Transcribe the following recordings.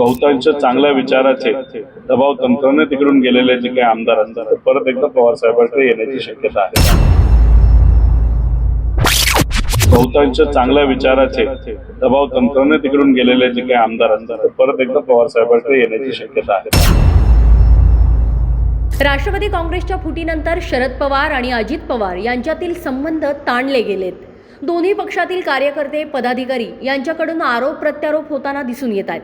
बहुतांश चांगल्या विचाराचे दबाव तंत्राने तिकडून गेलेले जे काही आमदार असतात परत एकदा पवार साहेबांकडे येण्याची शक्यता आहे. बहुतांश चांगल्या विचाराचे दबाव तंत्राने तिकडून गेलेले जे काही आमदार असतात परत एकदा पवार साहेबांकडे येण्याची शक्यता आहे. राष्ट्रवादी काँग्रेसच्या फुटीनंतर शरद पवार आणि अजित पवार यांच्यातील संबंध ताणले गेलेत. दोन्ही पक्षातील कार्यकर्ते पदाधिकारी यांच्याकडून आरोप प्रत्यारोप होताना दिसून येत आहेत.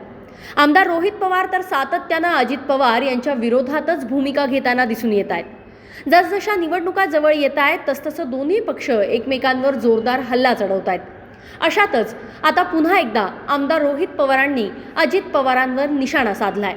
आमदार रोहित पवार तर सातत्यानं अजित पवार यांच्या विरोधातच भूमिका घेताना दिसून येत आहेत. जसजशा निवडणुका जवळ येत आहेत तसतसं दोन्ही पक्ष एकमेकांवर जोरदार हल्ला चढवत आहेत. अशातच आता पुन्हा एकदा आमदार रोहित पवारांनी अजित पवारांवर निशाणा साधलाय.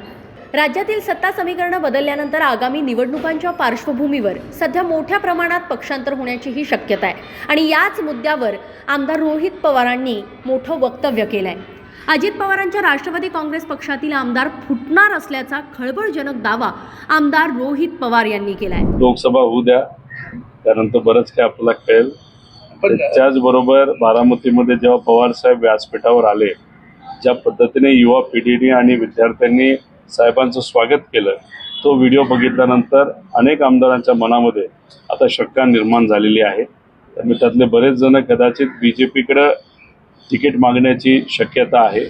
राज्यातील सत्ता समीकरणं बदलल्यानंतर आगामी निवडणुकांच्या पार्श्वभूमीवर सध्या मोठ्या प्रमाणात पक्षांतर होण्याचीही शक्यता आहे. आणि याच मुद्द्यावर आमदार रोहित पवारांनी मोठं वक्तव्य केलं आहे अजित पवारांच्या राष्ट्रवादी काँग्रेस पक्षातील आमदार फुटणार असल्याचा खळबळजनक दावा आमदार रोहित पवार यांनी केला आहे लोकसभा होऊ द्या. त्यानंतर बरंच काही आपल्याला कळेल. पण त्याचबरोबर बारामतीमध्ये जेव्हा पवार साहेब व्यासपीठावर आले ज्या पद्धतीने युवा पिढीने आणि विद्यार्थ्यांनी साहेबांचं स्वागत केलं तो व्हिडिओ बघितल्यानंतर अनेक आमदारांच्या मनामध्ये आता शंका निर्माण झालेली आहे. त्यामुळे त्यातले बरेच जण कदाचित बी जे पीकडं तिकीट मागण्याची शक्यता आहे.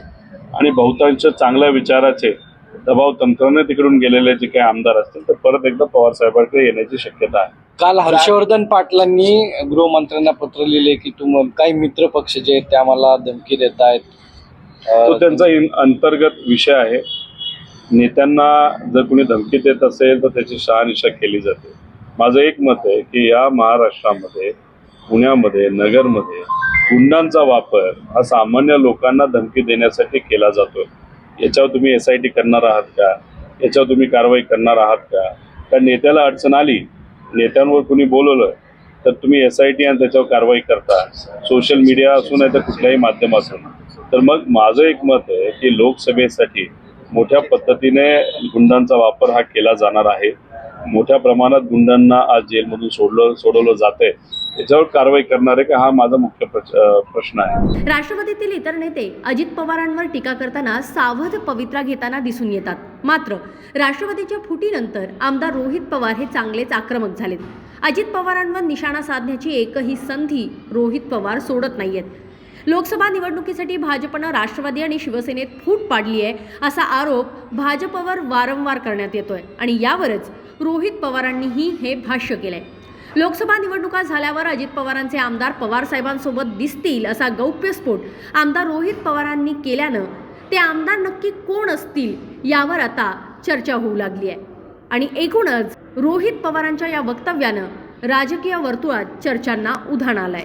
आणि बहुतांश चांगल्या विचाराचे दबाव तंत्राने तिकडून गेलेले जे काही आमदार असतील ते परत एकदा पवार साहेबांकडे येण्याची शक्यता आहे. काल हर्षवर्धन पाटलांनी गृहमंत्र्यांना पत्र लिहिले की तुम काही मित्र पक्ष जे आहेत ते आम्हाला धमकी देत आहेत. तो त्यांचा इन- अंतर्गत विषय आहे. नेत्यांना जर कोणी धमकी देत असेल तर त्याची शहानिशा केली जाते. माझं एक मत आहे की या महाराष्ट्रामध्ये पुण्यामध्ये नगरमध्ये गुंडांचा वापर हा सामान्य लोकांना धमकी देण्यासाठी केला जातो याच्यावर तुम्ही एस आय टी करणार आहात का? याच्यावर तुम्ही कारवाई करणार आहात का? कारण नेत्याला अडचण आली नेत्यांवर कुणी बोलवलं तर तुम्ही एस आय टी आणि त्याच्यावर कारवाई करता. सोशल मीडिया असू नाही तर कुठल्याही माध्यम असून तर मग माझं एक मत आहे की लोकसभेसाठी मोठ्या पद्धतीने गुंडांचा वापर हा केला जाणार आहे. मोठ्या प्रमाणात गुंडांना आज जेलमधून सोडलं सोडवलं जातंय. त्याच्यावर कारवाई करणार आहे का? हा माझा मुख्य प्रश्न आहे. राष्ट्रवादीतील इतर नेते अजित पवारांवर टीका करताना सावध पवित्रा घेताना दिसून येतात. मात्र राष्ट्रवादीच्या फुटीनंतर आमदार रोहित पवार हे चांगलेच आक्रमक झालेत. अजित पवारांवर निशाणा साधण्याची एकही संधी रोहित पवार सोडत नाहीयेत. लोकसभा निवडणुकीसाठी भाजपनं राष्ट्रवादी आणि शिवसेनेत फूट पाडली आहे असा आरोप भाजपवर वारंवार करण्यात येतोय. आणि यावरच रोहित पवारांनीही हे भाष्य केलंय. लोकसभा निवडणुका झाल्यावर अजित पवारांचे आमदार पवार साहेबांसोबत दिसतील असा गौप्यस्फोट आमदार रोहित पवारांनी केल्यानं ते आमदार नक्की कोण असतील यावर आता चर्चा होऊ लागली आहे. आणि एकूणच रोहित पवारांच्या या वक्तव्यानं राजकीय वर्तुळात चर्चांना उधाण आलंय.